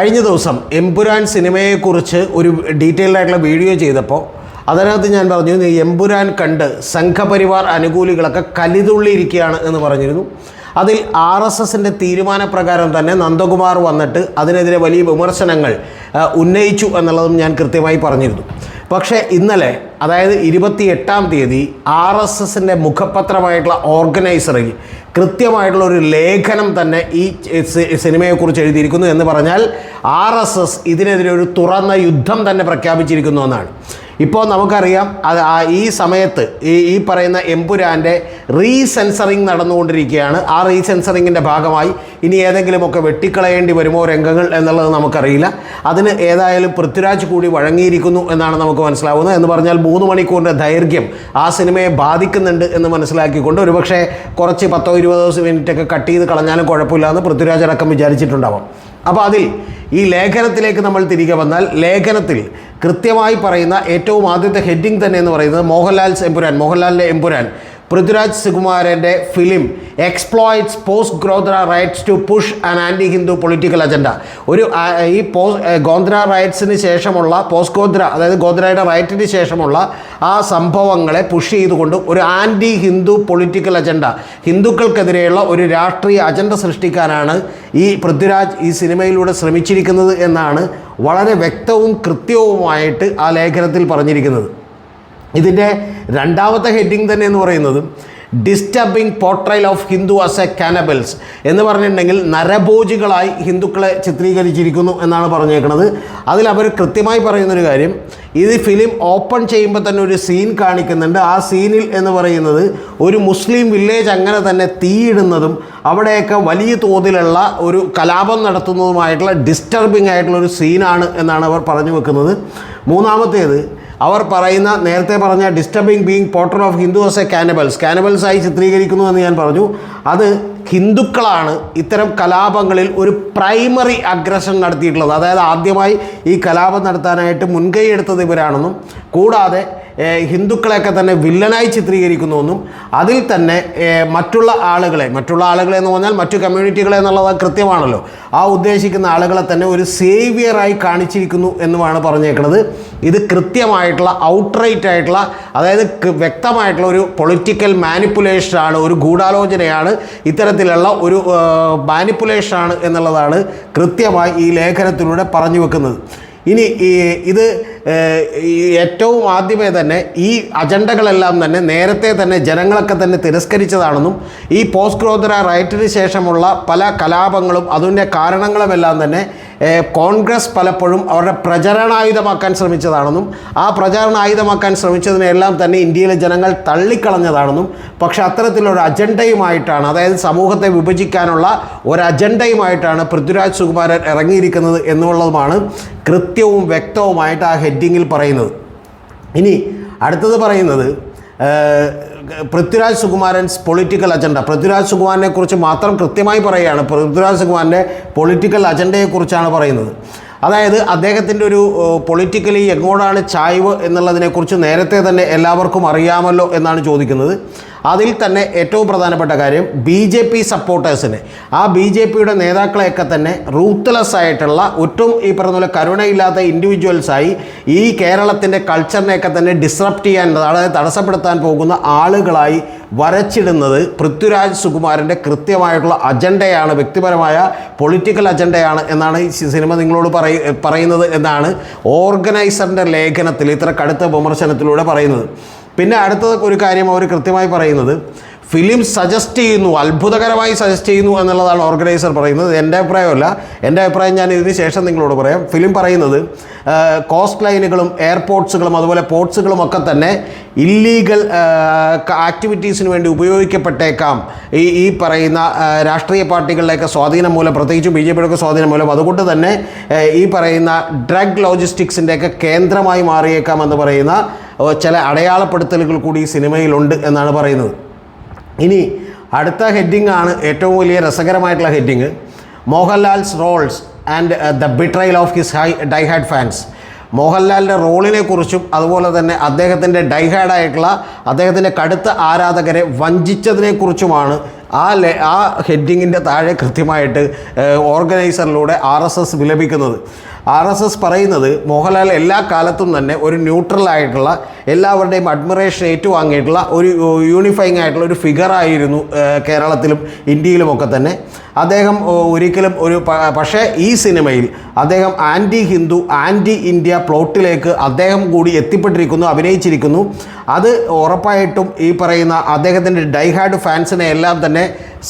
കഴിഞ്ഞ ദിവസം എമ്പുരാൻ സിനിമയെക്കുറിച്ച് ഒരു ഡീറ്റെയിൽഡ് ആയിട്ടുള്ള വീഡിയോ ചെയ്തപ്പോൾ അതിനകത്ത് ഞാൻ പറഞ്ഞു എംപുരാൻ കണ്ട് സംഘപരിവാർ അനുകൂലികളൊക്കെ കലിതുള്ളിയിരിക്കുകയാണ് എന്ന് പറഞ്ഞിരുന്നു. അതിൽ ആർ എസ് എസിന്റെ തീരുമാനപ്രകാരം തന്നെ നന്ദകുമാർ വന്നിട്ട് അതിനെതിരെ വലിയ വിമർശനങ്ങൾ ഉന്നയിച്ചു എന്നുള്ളതും ഞാൻ കൃത്യമായി പറഞ്ഞിരുന്നു. പക്ഷേ ഇന്നലെ അതായത് ഇരുപത്തി എട്ടാം തീയതി ആർ എസ് എസിന്റെ മുഖപത്രമായിട്ടുള്ള ഓർഗനൈസറിൽ കൃത്യമായിട്ടുള്ള ഒരു ലേഖനം തന്നെ ഈ സിനിമയെക്കുറിച്ച് എഴുതിയിരിക്കുന്നു എന്ന് പറഞ്ഞാൽ ആർ എസ് എസ് ഇതിനെതിരെ ഒരു തുറന്ന യുദ്ധം തന്നെ പ്രഖ്യാപിച്ചിരിക്കുന്നു എന്നാണ്. ഇപ്പോൾ നമുക്കറിയാം അത് ഈ സമയത്ത് ഈ ഈ പറയുന്ന എമ്പുരാന്റെ റീസെൻസറിങ് നടന്നുകൊണ്ടിരിക്കുകയാണ്. ആ റീസെൻസറിങ്ങിന്റെ ഭാഗമായി ഇനി ഏതെങ്കിലുമൊക്കെ വെട്ടിക്കളയേണ്ടി വരുമോ രംഗങ്ങൾ എന്നുള്ളത് നമുക്കറിയില്ല. അതിന് ഏതായാലും പൃഥ്വിരാജ് കൂടി വഴങ്ങിയിരിക്കുന്നു എന്നാണ് നമുക്ക് മനസ്സിലാവുന്നത്. എന്ന് പറഞ്ഞാൽ മൂന്ന് മണിക്കൂറിന്റെ ദൈർഘ്യം ആ സിനിമയെ ബാധിക്കുന്നുണ്ട് എന്ന് മനസ്സിലാക്കിക്കൊണ്ട് ഒരുപക്ഷെ കുറച്ച് പത്തോ ഇരുപതോ മിനിറ്റൊക്കെ കട്ട് ചെയ്ത് കളഞ്ഞാലും കുഴപ്പമില്ല എന്ന് പൃഥ്വിരാജ് അടക്കം വിചാരിച്ചിട്ടുണ്ടാവാം. അപ്പോൾ അതിൽ ഈ ലേഖനത്തിലേക്ക് നമ്മൾ തിരികെ വന്നാൽ ലേഖനത്തിൽ കൃത്യമായി പറയുന്ന ഏറ്റവും ആദ്യത്തെ ഹെഡിങ് തന്നെ എന്ന് പറയുന്നത് മോഹൻലാൽസ് എമ്പുരാൻ മോഹൻലാലിന്റെ Empuraan Prithviraj സുകുമാരന്റെ film exploits post Godhra riots to push an anti Hindu political agenda ഒരു ഈ പോസ്റ്റ് ഗോന്ദ്ര റൈറ്റ്സിന് ശേഷമുള്ള പോസ്റ്റ് ഗോദ്ര അതായത് ഗോദ്രയുടെ റൈറ്റിന് ശേഷമുള്ള ആ സംഭവങ്ങളെ പുഷ് ചെയ്തുകൊണ്ട് ഒരു ആന്റി ഹിന്ദു പൊളിറ്റിക്കൽ അജണ്ട ഹിന്ദുക്കൾക്കെതിരെയുള്ള ഒരു രാഷ്ട്രീയ അജണ്ട സൃഷ്ടിക്കാനാണ് ഈ പൃഥ്വിരാജ് ഈ സിനിമയിലൂടെ ശ്രമിച്ചിരിക്കുന്നത് എന്നാണ് വളരെ വ്യക്തവും കൃത്യവുമായിട്ട് ആ ലേഖനത്തിൽ പറഞ്ഞിരിക്കുന്നത്. ഇതിന്റെ രണ്ടാമത്തെ ഹെഡിങ് തന്നെ എന്ന് പറയുന്നത് disturbing portrayal of Hindu as a cannibals എന്ന് പറഞ്ഞിട്ടുണ്ടെങ്കിൽ നരഭോജികളായി ഹിന്ദുക്കളെ ചിത്രീകരിച്ചിരിക്കുന്നു എന്നാണ് പറഞ്ഞേക്കുന്നത് അതിൽ അവർ കൃത്യമായി പറയുന്നൊരു കാര്യം ഇത് ഫിലിം ഓപ്പൺ ചെയ്യുമ്പോൾ തന്നെ ഒരു സീൻ കാണിക്കുന്നുണ്ട്. ആ സീനിൽ എന്ന് പറയുന്നത് ഒരു മുസ്ലിം വില്ലേജ് അങ്ങനെ തന്നെ തീയിടുന്നതും അവിടെയൊക്കെ വലിയ തോതിലുള്ള ഒരു കലാപം നടത്തുന്നതുമായിട്ടുള്ള ഡിസ്റ്റർബിംഗ് ആയിട്ടുള്ള ഒരു സീനാണ് എന്നാണ് അവർ പറഞ്ഞു വെക്കുന്നത്. മൂന്നാമത്തേത് അവർ പറയുന്ന നേരത്തെ പറഞ്ഞ disturbing being portrayal of Hindu a cannibals cannibals ആയി ചിത്രീകരിക്കുന്നു എന്ന് ഞാൻ പറഞ്ഞു. അത് ഹിന്ദുക്കളാണ് ഇത്തരം കലാപങ്ങളിൽ ഒരു പ്രൈമറി അഗ്രഷൻ നടത്തിയിട്ടുള്ളത്. അതായത് ആദ്യമായി ഈ കലാപം നടത്താനായിട്ട് മുൻകൈ എടുത്തത് ഇവരാണെന്നും കൂടാതെ ഹിന്ദുക്കളെയൊക്കെ തന്നെ വില്ലനായി ചിത്രീകരിക്കുന്നുവെന്നും അതിൽ തന്നെ മറ്റുള്ള ആളുകളെ മറ്റുള്ള ആളുകളെ എന്ന് പറഞ്ഞാൽ മറ്റു കമ്മ്യൂണിറ്റികളെ എന്നുള്ളത് കൃത്യമാണല്ലോ. ആ ഉദ്ദേശിക്കുന്ന ആളുകളെ തന്നെ ഒരു സേവിയറായി കാണിച്ചിരിക്കുന്നു എന്നുമാണ് പറഞ്ഞേക്കുന്നത് ഇത് കൃത്യമായിട്ടുള്ള ഔട്ട്റൈറ്റ് ആയിട്ടുള്ള അതായത് വ്യക്തമായിട്ടുള്ള ഒരു പൊളിറ്റിക്കൽ മാനിപ്പുലേഷനാണ് ഒരു ഗൂഢാലോചനയാണ് ഇത്തരത്തിലുള്ള ഒരു മാനിപ്പുലേഷനാണ് എന്നുള്ളതാണ് കൃത്യമായി ഈ ലേഖനത്തിലൂടെ പറഞ്ഞു വെക്കുന്നത്. ഇനി ഇത് ഏറ്റവും ആദ്യമേ തന്നെ ഈ അജണ്ടകളെല്ലാം തന്നെ നേരത്തെ തന്നെ ജനങ്ങളൊക്കെ തന്നെ തിരസ്കരിച്ചതാണെന്നും ഈ പോസ്റ്റ് ഗ്രോദര റൈറ്റിന് ശേഷമുള്ള പല കലാപങ്ങളും അതിന്റെ കാരണങ്ങളുമെല്ലാം തന്നെ കോൺഗ്രസ് പലപ്പോഴും അവരുടെ പ്രചരണായുധമാക്കാൻ ശ്രമിച്ചതാണെന്നും ആ പ്രചരണായുധമാക്കാൻ ശ്രമിച്ചതിനെല്ലാം തന്നെ ഇന്ത്യയിലെ ജനങ്ങൾ തള്ളിക്കളഞ്ഞതാണെന്നും പക്ഷേ അത്തരത്തിലൊരു അജണ്ടയുമായിട്ടാണ് അതായത് സമൂഹത്തെ വിഭജിക്കാനുള്ള ഒരു അജണ്ടയുമായിട്ടാണ് പൃഥ്വിരാജ് സുകുമാരൻ ഇറങ്ങിയിരിക്കുന്നത് എന്നുള്ളതുമാണ് കൃത്യവും വ്യക്തവുമായിട്ട് ആ ഹെഡിങ്ങിൽ പറയുന്നത്. ഇനി അടുത്തത് പറയുന്നത് പൃഥ്വിരാജ് സുകുമാരൻസ് പൊളിറ്റിക്കൽ അജണ്ട പൃഥ്വിരാജ് സുകുമാരനെ കുറിച്ച് മാത്രം കൃത്യമായി പറയുകയാണ്. പൃഥ്വിരാജ് സുകുമാരന്റെ പൊളിറ്റിക്കൽ അജണ്ടയെക്കുറിച്ചാണ് പറയുന്നത്. അതായത് അദ്ദേഹത്തിന്റെ ഒരു പൊളിറ്റിക്കലി എങ്ങോട്ടാണ് ചായ്വ് എന്നുള്ളതിനെക്കുറിച്ച് നേരത്തെ തന്നെ എല്ലാവർക്കും അറിയാമല്ലോ എന്നാണ് ചോദിക്കുന്നത്. അതിൽ തന്നെ ഏറ്റവും പ്രധാനപ്പെട്ട കാര്യം ബി ജെ പി സപ്പോർട്ടേഴ്സിന്. ആ ബി ജെ പിയുടെ നേതാക്കളെയൊക്കെ തന്നെ റൂത്ത്ലെസ് ആയിട്ടുള്ള ഒട്ടും ഈ പറഞ്ഞ പോലെ കരുണയില്ലാത്ത ഇൻഡിവിജ്വൽസായി ഈ കേരളത്തിന്റെ കൾച്ചറിനെയൊക്കെ തന്നെ ഡിസ്റപ്റ്റ് ചെയ്യാൻ അതായത് തടസ്സപ്പെടുത്താൻ പോകുന്ന ആളുകളായി വരച്ചിടുന്നത് പൃഥ്വിരാജ് സുകുമാരന്റെ കൃത്യമായിട്ടുള്ള അജണ്ടയാണ് വ്യക്തിപരമായ പൊളിറ്റിക്കൽ അജണ്ടയാണ് എന്നാണ് ഈ സിനിമ നിങ്ങളോട് പറയ പറയുന്നത് എന്നാണ് ഓർഗനൈസറിന്റെ ലേഖനത്തിൽ ഇത്ര കടുത്ത വിമർശനത്തിലൂടെ പറയുന്നത്. പിന്നെ അടുത്ത ഒരു കാര്യം അവർ കൃത്യമായി പറയുന്നത് ഫിലിം സജസ്റ്റ് ചെയ്യുന്നു അത്ഭുതകരമായി സജസ്റ്റ് ചെയ്യുന്നു എന്നുള്ളതാണ് ഓർഗനൈസർ പറയുന്നത്. എന്റെ അഭിപ്രായമല്ല. എന്റെ അഭിപ്രായം ഞാൻ ഇതിന് ശേഷം നിങ്ങളോട് പറയാം. ഫിലിം പറയുന്നത് കോസ്റ്റ് ലൈനുകളും എയർപോർട്ട്സുകളും അതുപോലെ പോർട്സുകളും ഒക്കെ തന്നെ ഇല്ലീഗൽ ആക്ടിവിറ്റീസിന് വേണ്ടി ഉപയോഗിക്കപ്പെട്ടേക്കാം. ഈ ഈ പറയുന്ന രാഷ്ട്രീയ പാർട്ടികളിലേക്ക് സ്വാധീനം മൂലം പ്രത്യേകിച്ചും ബി ജെ പിയുടെ സ്വാധീനം മൂലം അതുകൊണ്ട് തന്നെ ഈ പറയുന്ന ഡ്രഗ് ലോജിസ്റ്റിക്സിന്റെയൊക്കെ കേന്ദ്രമായി മാറിയേക്കാം എന്ന് പറയുന്ന ചില അടയാളപ്പെടുത്തലുകൾ കൂടി ഈ സിനിമയിലുണ്ട് എന്നാണ് പറയുന്നത്. ഇനി അടുത്ത ഹെഡിങ് ആണ് ഏറ്റവും വലിയ രസകരമായിട്ടുള്ള heading. Mohanlal's roles and the betrayal of his high ഡൈഹാഡ് fans. മോഹൻലാലിന്റെ റോളിനെ കുറിച്ചും അതുപോലെ തന്നെ അദ്ദേഹത്തിന്റെ ഡൈഹാഡായിട്ടുള്ള അദ്ദേഹത്തിന്റെ കടുത്ത ആരാധകരെ വഞ്ചിച്ചതിനെക്കുറിച്ചുമാണ് ആ ലെ ആ ഹെഡിങ്ങിന്റെ താഴെ കൃത്യമായിട്ട് ഓർഗനൈസറിലൂടെ ആർ എസ് എസ് വിലപിക്കുന്നത്. ആർ എസ് എസ് പറയുന്നത് മോഹൻലാൽ എല്ലാ കാലത്തും തന്നെ ഒരു ന്യൂട്രൽ ആയിട്ടുള്ള എല്ലാവരുടെയും അഡ്മിറേഷൻ ഏറ്റുവാങ്ങിയിട്ടുള്ള ഒരു യൂണിഫൈങ് ആയിട്ടുള്ള ഒരു ഫിഗറായിരുന്നു കേരളത്തിലും ഇന്ത്യയിലുമൊക്കെ തന്നെ. അദ്ദേഹം ഒരിക്കലും ഒരു പക്ഷേ ഈ സിനിമയിൽ അദ്ദേഹം ആന്റി ഹിന്ദു ആന്റി ഇന്ത്യ പ്ലോട്ടിലേക്ക് അദ്ദേഹം കൂടി എത്തിപ്പെട്ടിരിക്കുന്നു അഭിനയിച്ചിരിക്കുന്നു. അത് ഉറപ്പായിട്ടും ഈ പറയുന്ന അദ്ദേഹത്തിന്റെ ഡൈഹാർഡ് ഫാൻസിനെ എല്ലാം തന്നെ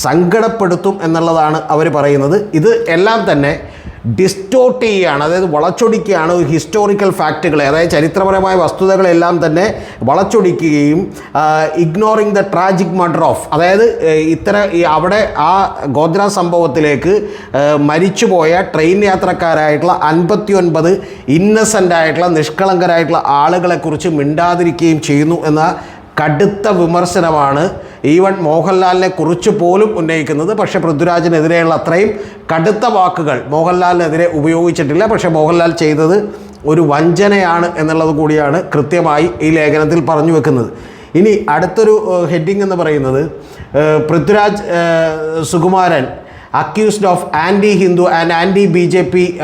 സങ്കടപ്പെടുത്തും എന്നുള്ളതാണ് അവർ പറയുന്നത്. ഇത് എല്ലാം തന്നെ ഡിസ്റ്റോട്ട് ചെയ്യുകയാണ് അതായത് വളച്ചൊടിക്കുകയാണ് ഹിസ്റ്റോറിക്കൽ ഫാക്റ്റുകളെ അതായത് ചരിത്രപരമായ വസ്തുതകളെല്ലാം തന്നെ വളച്ചൊടിക്കുകയും ignoring the tragic murder of അതായത് ഇത്തര അവിടെ ആ ഗോദ്ര സംഭവത്തിലേക്ക് മരിച്ചുപോയ ട്രെയിൻ യാത്രക്കാരായിട്ടുള്ള അൻപത്തി ഒൻപത് ഇന്നസെന്റ് ആയിട്ടുള്ള നിഷ്കളങ്കരായിട്ടുള്ള ആളുകളെക്കുറിച്ച് മിണ്ടാതിരിക്കുകയും ചെയ്യുന്നു എന്ന കടുത്ത വിമർശനമാണ് ഈവൻ മോഹൻലാലിനെ കുറിച്ച് പോലും ഉന്നയിക്കുന്നത്. പക്ഷേ പൃഥ്വിരാജിനെതിരെയുള്ള അത്രയും കടുത്ത വാക്കുകൾ മോഹൻലാലിനെതിരെ ഉപയോഗിച്ചിട്ടില്ല. പക്ഷേ മോഹൻലാൽ ചെയ്തത് ഒരു വഞ്ചനയാണ് എന്നുള്ളത് കൂടിയാണ് കൃത്യമായി ഈ ലേഖനത്തിൽ പറഞ്ഞു വെക്കുന്നത്. ഇനി അടുത്തൊരു ഹെഡിങ് എന്ന് പറയുന്നത് Prithviraj Sukumaran accused of anti Hindu and anti B J P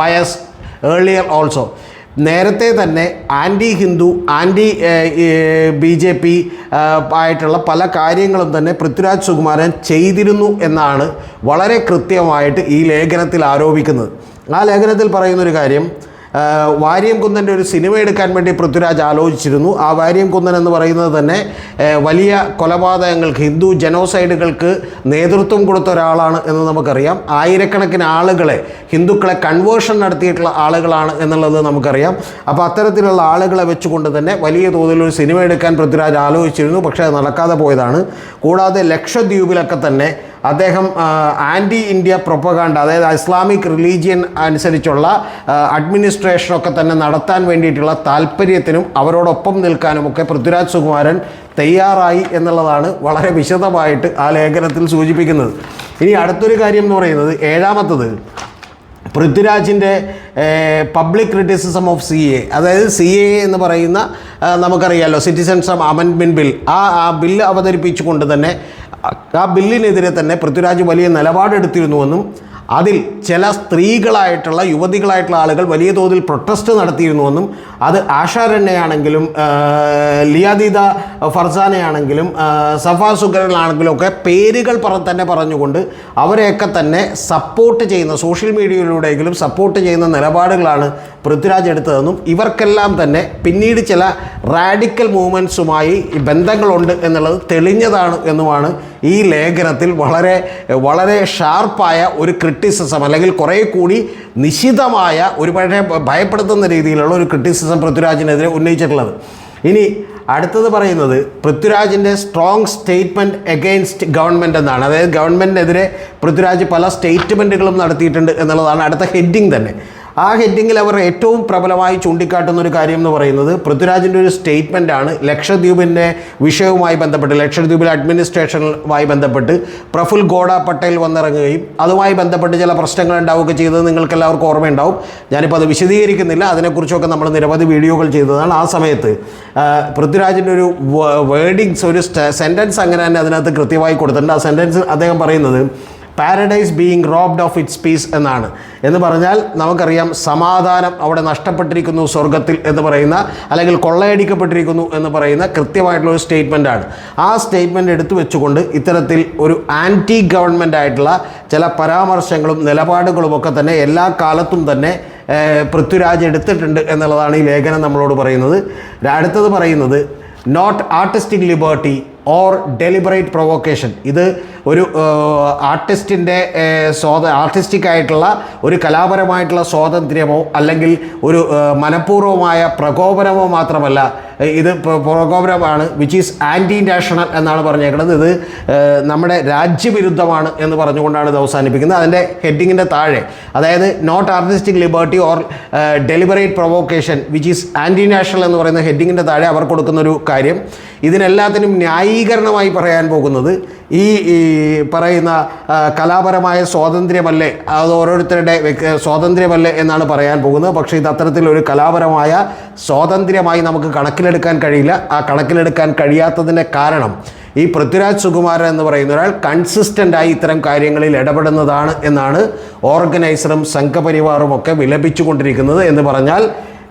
bias earlier also. നേരത്തെ തന്നെ anti Hindu anti B J P ആയിട്ടുള്ള പല കാര്യങ്ങളും തന്നെ പൃഥ്വിരാജ് സുകുമാരൻ ചെയ്തിരുന്നു എന്നാണ് വളരെ കൃത്യമായിട്ട് ഈ ലേഖനത്തിൽ ആരോപിക്കുന്നത്. ആ ലേഖനത്തിൽ പറയുന്നൊരു കാര്യം വാര്യം കുന്നന്റെ ഒരു സിനിമ എടുക്കാൻ വേണ്ടി പൃഥ്വിരാജ് ആലോചിച്ചിരുന്നു. ആ വാര്യം കുന്നൻ എന്ന് പറയുന്നത് തന്നെ വലിയ കൊലപാതകങ്ങൾക്ക് ഹിന്ദു ജനോസൈഡുകൾക്ക് നേതൃത്വം കൊടുത്ത ഒരാളാണ് എന്ന് നമുക്കറിയാം. ആയിരക്കണക്കിന് ആളുകളെ ഹിന്ദുക്കളെ കൺവേർഷൻ നടത്തിയിട്ടുള്ള ആളുകളാണ് എന്നുള്ളത് നമുക്കറിയാം. അപ്പോൾ അത്തരത്തിലുള്ള ആളുകളെ വെച്ചുകൊണ്ട് തന്നെ വലിയ തോതിൽ ഒരു സിനിമ എടുക്കാൻ പൃഥ്വിരാജ് ആലോചിച്ചിരുന്നു. പക്ഷേ അത് നടക്കാതെ പോയതാണ്. കൂടാതെ ലക്ഷദ്വീപിലൊക്കെ തന്നെ അദ്ദേഹം ആന്റി ഇന്ത്യ പ്രൊപ്പഗാണ്ട അതായത് ഇസ്ലാമിക് റിലീജിയൻ അനുസരിച്ചുള്ള അഡ്മിനിസ്ട്രേഷനൊക്കെ തന്നെ നടത്താൻ വേണ്ടിയിട്ടുള്ള താല്പര്യത്തിനും അവരോടൊപ്പം നിൽക്കാനുമൊക്കെ പൃഥ്വിരാജ് സുകുമാരൻ തയ്യാറായി എന്നുള്ളതാണ് വളരെ വിശദമായിട്ട് ആ ലേഖനത്തിൽ സൂചിപ്പിക്കുന്നത്. ഇനി അടുത്തൊരു കാര്യം എന്ന് പറയുന്നത് ഏഴാമത്തത് പൃഥ്വിരാജിന്റെ public criticism of C A അതായത് സി എ എന്ന് പറയുന്ന നമുക്കറിയാലോ സിറ്റിസൺസ് അമൻമെന്റ് ബിൽ ആ ആ ബില്ല് അവതരിപ്പിച്ചുകൊണ്ട് തന്നെ ആ ബില്ലിനെതിരെ തന്നെ പൃഥ്വിരാജ് വലിയ നിലപാടെടുത്തിരുന്നുവെന്നും അതിൽ ചില സ്ത്രീകളായിട്ടുള്ള യുവതികളായിട്ടുള്ള ആളുകൾ വലിയ തോതിൽ പ്രൊട്ടസ്റ്റ് നടത്തിയിരുന്നുവെന്നും അത് ആഷാരണ്യയാണെങ്കിലും ലിയാദീദ ഫർസാനയാണെങ്കിലും സഫ സുഗരനാണെങ്കിലും ഒക്കെ പേരുകൾ പറ തന്നെ പറഞ്ഞുകൊണ്ട് അവരെയൊക്കെ തന്നെ സപ്പോർട്ട് ചെയ്യുന്ന സോഷ്യൽ മീഡിയയിലൂടെയെങ്കിലും സപ്പോർട്ട് ചെയ്യുന്ന നിലപാടുകളാണ് പൃഥ്വിരാജ് എടുത്തതെന്നും ഇവർക്കെല്ലാം തന്നെ പിന്നീട് ചില റാഡിക്കൽ മൂവ്മെന്റ്സുമായി ബന്ധങ്ങളുണ്ട് എന്നുള്ളത് തെളിഞ്ഞതാണ് എന്നുമാണ് ഈ ലേഖനത്തിൽ വളരെ വളരെ ഷാർപ്പായ ഒരു ക്രിറ്റിസിസം അല്ലെങ്കിൽ കുറേ കൂടി നിശിതമായ ഒരു പക്ഷേ ഭയപ്പെടുത്തുന്ന രീതിയിലുള്ള ഒരു ക്രിറ്റിസിസം പൃഥ്വിരാജിനെതിരെ ഉന്നയിച്ചിട്ടുള്ളത്. ഇനി അടുത്തത് പറയുന്നത് പൃഥ്വിരാജിന്റെ സ്ട്രോങ് സ്റ്റേറ്റ്മെന്റ് എഗെയിൻസ്റ്റ് ഗവൺമെന്റ് എന്നാണ്. അതായത് ഗവൺമെന്റിനെതിരെ പൃഥ്വിരാജ് പല സ്റ്റേറ്റ്മെന്റുകളും നടത്തിയിട്ടുണ്ട് എന്നുള്ളതാണ് അടുത്ത ഹെഡിങ് തന്നെ. ആ ഹെഡിങ്ങിൽ അവർ ഏറ്റവും പ്രബലമായി ചൂണ്ടിക്കാട്ടുന്ന ഒരു കാര്യം എന്ന് പറയുന്നത് പൃഥ്വിരാജിന്റെ ഒരു സ്റ്റേറ്റ്മെന്റ് ആണ്. ലക്ഷദ്വീപിന്റെ വിഷയവുമായി ബന്ധപ്പെട്ട് ലക്ഷദ്വീപിലെ അഡ്മിനിസ്ട്രേഷനുമായി ബന്ധപ്പെട്ട് പ്രഫുൽ ഗോഡ പട്ടേൽ വന്നിറങ്ങുകയും അതുമായി ബന്ധപ്പെട്ട് ചില പ്രശ്നങ്ങൾ ഉണ്ടാവുകയൊക്കെ ചെയ്തത് നിങ്ങൾക്ക് എല്ലാവർക്കും ഓർമ്മയുണ്ടാവും. ഞാനിപ്പോൾ അത് വിശദീകരിക്കുന്നില്ല. അതിനെക്കുറിച്ചൊക്കെ നമ്മൾ നിരവധി വീഡിയോകൾ ചെയ്തതാണ്. ആ സമയത്ത് പൃഥ്വിരാജിന്റെ ഒരു വേർഡിങ്സ് ഒരു സെന്റൻസ് അങ്ങനെ തന്നെ അതിനകത്ത് കൃത്യമായി കൊടുത്തിട്ടുണ്ട്. ആ സെന്റൻസ് അദ്ദേഹം പറയുന്നത് paradise being robbed of its peace എന്നാണ്. എന്ന് പറഞ്ഞാൽ നമുക്കറിയാം സമാധാനം അവിടെ നഷ്ടപ്പെട്ടിരിക്കുന്നു സ്വർഗത്തിൽ എന്ന് പറയുന്ന അല്ലെങ്കിൽ കൊള്ളയടിക്കപ്പെട്ടിരിക്കുന്നു എന്ന് പറയുന്ന കൃത്യമായിട്ടുള്ള ഒരു സ്റ്റേറ്റ്മെന്റ് ആണ്. ആ സ്റ്റേറ്റ്മെന്റ് എടുത്തു വെച്ചുകൊണ്ട് ഇത്തരത്തിൽ ഒരു ആന്റി ഗവൺമെന്റ് ആയിട്ടുള്ള ചില പരാമർശങ്ങളും നിലപാടുകളും ഒക്കെ തന്നെ എല്ലാ കാലത്തും തന്നെ പൃഥ്വിരാജ് എടുത്തിട്ടുണ്ട് എന്നുള്ളതാണ് ഈ ലേഖനം നമ്മളോട് പറയുന്നത്. അടുത്തത് പറയുന്നത് not artistic liberty or deliberate provocation ഇത് ഒരു ആർട്ടിസ്റ്റിന്റെ സ്വാത ആർട്ടിസ്റ്റിക് ആയിട്ടുള്ള ഒരു കലാപരമായിട്ടുള്ള സ്വാതന്ത്ര്യമോ അല്ലെങ്കിൽ ഒരു മനഃപൂർവമായ പ്രകോപനമോ മാത്രമല്ല ഇത് പ്രകോപനമാണ് വിച്ച് ഈസ് ആന്റി നാഷണൽ എന്നാണ് പറഞ്ഞേക്കുന്നത് ഇത് നമ്മുടെ രാജ്യവിരുദ്ധമാണ് എന്ന് പറഞ്ഞുകൊണ്ടാണ് ഇത് അവസാനിപ്പിക്കുന്നത്. അതിന്റെ ഹെഡിങ്ങിന്റെ താഴെ അതായത് not artistic liberty or deliberate provocation which is anti national എന്ന് പറയുന്ന ഹെഡിങ്ങിന്റെ താഴെ അവർ കൊടുക്കുന്ന ഒരു കാര്യം. ഇതിനെല്ലാത്തിനും ന്യായീകരണമായി പറയാൻ പോകുന്നത് ഈ പറയുന്ന കലാപരമായ സ്വാതന്ത്ര്യമല്ലേ? അത് ഓരോരുത്തരുടെ സ്വാതന്ത്ര്യമല്ലേ എന്നാണ് പറയാൻ പോകുന്നത്. പക്ഷേ ഇത് അത്തരത്തിലൊരു കലാപരമായ സ്വാതന്ത്ര്യമായി നമുക്ക് കണക്കിലെടുക്കാൻ കഴിയില്ല. ആ കണക്കിലെടുക്കാൻ കഴിയാത്തതിന്റെ കാരണം ഈ പൃഥ്വിരാജ് സുകുമാരൻ എന്ന് പറയുന്ന ഒരാൾ കൺസിസ്റ്റന്റായി ഇത്തരം കാര്യങ്ങളിൽ ഇടപെടുന്നതാണ് എന്നാണ് ഓർഗനൈസറും സംഘപരിവാറും ഒക്കെ വിലപിച്ചുകൊണ്ടിരിക്കുന്നത് എന്ന് പറഞ്ഞാൽ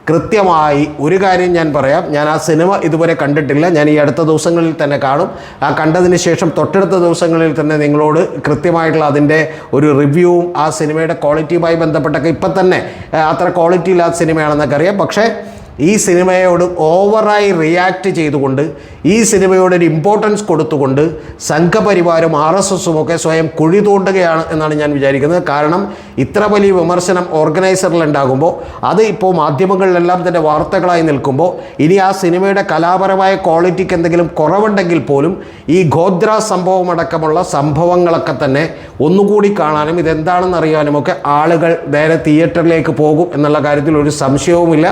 കൃത്യമായി ഒരു കാര്യം ഞാൻ പറയാം. ഞാൻ ആ സിനിമ ഇതുവരെ കണ്ടിട്ടില്ല. ഞാൻ ഈ അടുത്ത ദിവസങ്ങളിൽ തന്നെ കാണും. ആ കണ്ടതിന് ശേഷം തൊട്ടടുത്ത ദിവസങ്ങളിൽ തന്നെ നിങ്ങളോട് കൃത്യമായിട്ടുള്ള അതിന്റെ ഒരു റിവ്യൂവും ആ സിനിമയുടെ ക്വാളിറ്റിയുമായി ബന്ധപ്പെട്ടൊക്കെ ഇപ്പം തന്നെ അത്ര ക്വാളിറ്റി ഇല്ലാത്ത സിനിമയാണെന്നൊക്കെ അറിയാം. പക്ഷേ ഈ സിനിമയോട് ഓവറായി റിയാക്ട് ചെയ്തുകൊണ്ട് ഈ സിനിമയോട് ഒരു ഇമ്പോർട്ടൻസ് കൊടുത്തുകൊണ്ട് സംഘപരിവാരും ആർ എസ് എസും ഒക്കെ സ്വയം കുഴി തോണ്ടുകയാണ് എന്നാണ് ഞാൻ വിചാരിക്കുന്നത്. കാരണം ഇത്ര വലിയ വിമർശനം ഓർഗനൈസറിൽ ഉണ്ടാകുമ്പോൾ അത് ഇപ്പോൾ മാധ്യമങ്ങളിലെല്ലാം തന്നെ വാർത്തകളായി നിൽക്കുമ്പോൾ ഇനി ആ സിനിമയുടെ കലാപരമായ ക്വാളിറ്റിക്ക് എന്തെങ്കിലും കുറവുണ്ടെങ്കിൽ പോലും ഈ ഗോദ്ര സംഭവമടക്കമുള്ള സംഭവങ്ങളൊക്കെ തന്നെ ഒന്നുകൂടി കാണാനും ഇതെന്താണെന്ന് അറിയാനുമൊക്കെ ആളുകൾ നേരെ തിയേറ്ററിലേക്ക് പോകും എന്നുള്ള കാര്യത്തിൽ ഒരു സംശയവുമില്ല.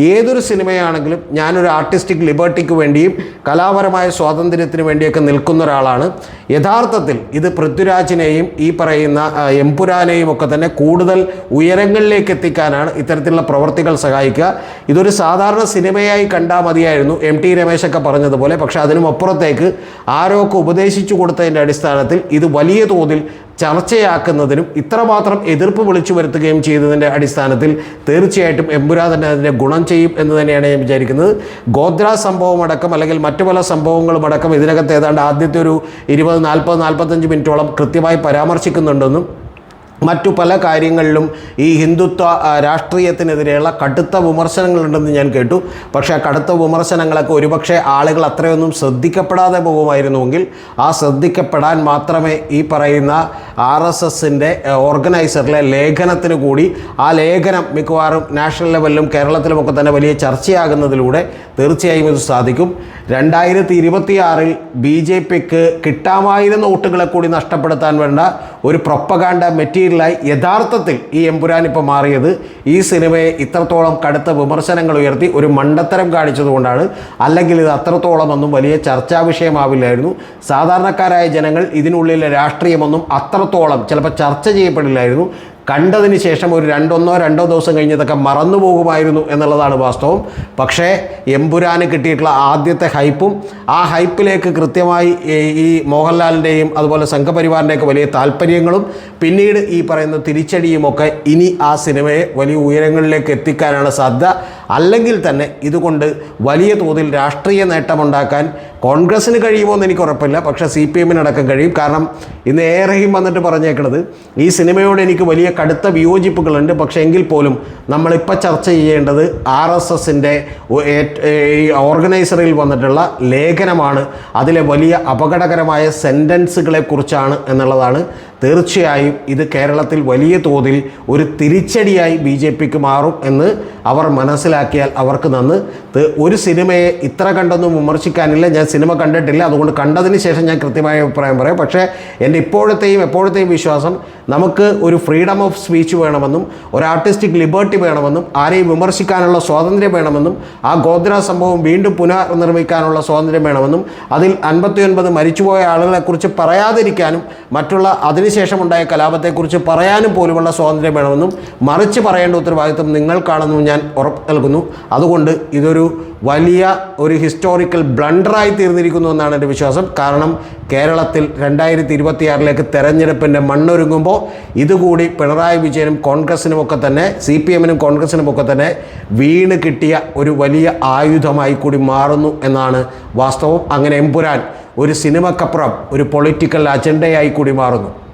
ഏതൊരു സിനിമയാണെങ്കിലും ഞാനൊരു ആർട്ടിസ്റ്റിക് ലിബർട്ടിക്ക് വേണ്ടിയും കലാപരമായ സ്വാതന്ത്ര്യത്തിന് വേണ്ടിയൊക്കെ നിൽക്കുന്ന ഒരാളാണ്. യഥാർത്ഥത്തിൽ ഇത് പൃഥ്വിരാജിനെയും ഈ പറയുന്ന എംപുരാനെയും ഒക്കെ തന്നെ കൂടുതൽ ഉയരങ്ങളിലേക്ക് എത്തിക്കാനാണ് ഇത്തരത്തിലുള്ള പ്രവർത്തികൾ സഹായിക്കുക. ഇതൊരു സാധാരണ സിനിമയായി കണ്ടാൽ മതിയായിരുന്നു. എം ടി രമേശൊക്കെ പറഞ്ഞതുപോലെ. പക്ഷേ അതിനും അപ്പുറത്തേക്ക് ആരോ ഒക്കെ ഉപദേശിച്ചു കൊടുത്തതിന്റെ അടിസ്ഥാനത്തിൽ ഇത് വലിയ തോതിൽ ചർച്ചയാക്കുന്നതിനും ഇത്രമാത്രം എതിർപ്പ് വിളിച്ചു വരുത്തുകയും ചെയ്തതിന്റെ അടിസ്ഥാനത്തിൽ തീർച്ചയായിട്ടും എമ്പുരാ തന്നെ അതിന്റെ ഗുണം ചെയ്യും എന്ന് തന്നെയാണ് ഞാൻ വിചാരിക്കുന്നത്. ഗോദ്ര സംഭവം അടക്കം അല്ലെങ്കിൽ മറ്റു പല സംഭവങ്ങളും അടക്കം ഇതിനകത്ത് ഏതാണ്ട് ആദ്യത്തെ ഒരു ഇരുപത് നാൽപ്പത് നാൽപ്പത്തഞ്ച് മിനിറ്റോളം കൃത്യമായി പരാമർശിക്കുന്നുണ്ടെന്നും മറ്റു പല കാര്യങ്ങളിലും ഈ ഹിന്ദുത്വ രാഷ്ട്രീയത്തിനെതിരെയുള്ള കടുത്ത വിമർശനങ്ങളുണ്ടെന്ന് ഞാൻ കേട്ടു. പക്ഷേ ആ കടുത്ത വിമർശനങ്ങളൊക്കെ ഒരുപക്ഷെ ആളുകൾ അത്രയൊന്നും ശ്രദ്ധിക്കപ്പെടാതെ പോകുമായിരുന്നുവെങ്കിൽ ആ ശ്രദ്ധിക്കപ്പെടാൻ മാത്രമേ ഈ പറയുന്ന ആർ എസ് എസിന്റെ ഓർഗനൈസറിലെ ലേഖനത്തിന് കൂടി ആ ലേഖനം മിക്കവാറും നാഷണൽ ലെവലിലും കേരളത്തിലുമൊക്കെ തന്നെ വലിയ ചർച്ചയാകുന്നതിലൂടെ തീർച്ചയായും ഇത് സാധിക്കും. രണ്ടായിരത്തി ഇരുപത്തിയാറിൽ ബി ജെ പിക്ക് കിട്ടാമായിരുന്ന വോട്ടുകളെ കൂടി നഷ്ടപ്പെടുത്താൻ വേണ്ട ഒരു പ്രൊപ്പകാണ്ട മെറ്റീരിയലായി യഥാർത്ഥത്തിൽ ഈ എമ്പുരാൻ ഇപ്പോൾ മാറിയത്. ഈ സിനിമയെ ഇത്രത്തോളം കടുത്ത വിമർശനങ്ങൾ ഉയർത്തി ഒരു മണ്ടത്തരം കാണിച്ചതുകൊണ്ടാണ് അല്ലെങ്കിൽ ഇത് അത്രത്തോളം ഒന്നും വലിയ ചർച്ചാ വിഷയമാവില്ലായിരുന്നു. സാധാരണക്കാരായ ജനങ്ങൾ ഇതിനുള്ളിലെ രാഷ്ട്രീയമൊന്നും അത്രത്തോളം ചിലപ്പോൾ ചർച്ച ചെയ്യപ്പെടില്ലായിരുന്നു കണ്ടതിന് ശേഷം ഒരു രണ്ടൊന്നോ രണ്ടോ ദിവസം കഴിഞ്ഞതൊക്കെ മറന്നു പോകുമായിരുന്നു എന്നുള്ളതാണ് വാസ്തവം. പക്ഷേ എമ്പുരാന് കിട്ടിയിട്ടുള്ള ആദ്യത്തെ ഹൈപ്പും ആ ഹൈപ്പിലേക്ക് കൃത്യമായി ഈ മോഹൻലാലിന്റെയും അതുപോലെ സംഘപരിവാറിന്റെയൊക്കെ വലിയ താല്പര്യങ്ങളും പിന്നീട് ഈ പറയുന്ന തിരിച്ചടിയുമൊക്കെ ഇനി ആ സിനിമയെ വലിയ ഉയരങ്ങളിലേക്ക് എത്തിക്കാനാണ് സാധ്യത. അല്ലെങ്കിൽ തന്നെ ഇതുകൊണ്ട് വലിയ തോതിൽ രാഷ്ട്രീയ നേട്ടമുണ്ടാക്കാൻ കോൺഗ്രസ്സിന് കഴിയുമോ എന്ന് എനിക്ക് ഉറപ്പില്ല പക്ഷേ സി പി എമ്മിനടക്കം കഴിയും. കാരണം ഇന്ന് ഏറെയും വന്നിട്ട് പറഞ്ഞേക്കണത് ഈ സിനിമയോട് എനിക്ക് വലിയ കടുത്ത വിയോജിപ്പുകളുണ്ട്. പക്ഷേ എങ്കിൽ പോലും നമ്മളിപ്പോൾ ചർച്ച ചെയ്യേണ്ടത് ആർ എസ് എസിന്റെ ഈ ഓർഗനൈസറിൽ വന്നിട്ടുള്ള ലേഖനമാണ്. അതിലെ വലിയ അപകടകരമായ സെന്റൻസുകളെ കുറിച്ചാണ് എന്നുള്ളതാണ്. തീർച്ചയായും ഇത് കേരളത്തിൽ വലിയ തോതിൽ ഒരു തിരിച്ചടിയായി ബി ജെ പിക്ക് മാറും എന്ന് അവർ മനസ്സിലാക്കിയാൽ അവർക്ക് നന്ന്. ഒരു സിനിമയെ ഇത്ര കണ്ടൊന്നും വിമർശിക്കാനില്ല. ഞാൻ സിനിമ കണ്ടിട്ടില്ല. അതുകൊണ്ട് കണ്ടതിന് ശേഷം ഞാൻ കൃത്യമായ അഭിപ്രായം പറയാം. പക്ഷേ എന്റെ ഇപ്പോഴത്തെയും എപ്പോഴത്തെയും വിശ്വാസം നമുക്ക് ഒരു ഫ്രീഡം ഓഫ് സ്പീച്ച് വേണമെന്നും ഒരു ആർട്ടിസ്റ്റിക് ലിബർട്ടി വേണമെന്നും ആരെയും വിമർശിക്കാനുള്ള സ്വാതന്ത്ര്യം വേണമെന്നും ആ ഗോദ്ര സംഭവം വീണ്ടും പുനർനിർമ്മിക്കാനുള്ള സ്വാതന്ത്ര്യം വേണമെന്നും അതിൽ അൻപത്തിയൊൻപത് മരിച്ചുപോയ ആളുകളെക്കുറിച്ച് പറയാതിരിക്കാനും മറ്റുള്ള അതിനുശേഷം ഉണ്ടായ കലാപത്തെക്കുറിച്ച് പറയാനും പോലുമുള്ള സ്വാതന്ത്ര്യം വേണമെന്നും മറിച്ച് പറയേണ്ട ഉത്തരവാദിത്വം നിങ്ങൾക്കാണെന്നും ഞാൻ ഉറപ്പ് നൽകുന്നു. അതുകൊണ്ട് ഇതൊരു വലിയ ഒരു ഹിസ്റ്റോറിക്കൽ ബ്ലണ്ടറായി തീർന്നിരിക്കുന്നു എന്നാണ് എന്റെ വിശ്വാസം. കാരണം കേരളത്തിൽ രണ്ടായിരത്തി ഇരുപത്തിയാറിലേക്ക് തെരഞ്ഞെടുപ്പിന്റെ മണ്ണൊരുങ്ങുമ്പോൾ ഇതുകൂടി പിണറായി വിജയനും കോൺഗ്രസിനും ഒക്കെ തന്നെ സി പി എമ്മിനും കോൺഗ്രസിനും ഒക്കെ തന്നെ വീണ് കിട്ടിയ ഒരു വലിയ ആയുധമായി കൂടി മാറുന്നു എന്നാണ് വാസ്തവം. അങ്ങനെ എമ്പുരാൻ ഒരു സിനിമക്കപ്പുറം ഒരു പൊളിറ്റിക്കൽ അജണ്ടയായി കൂടി മാറുന്നു.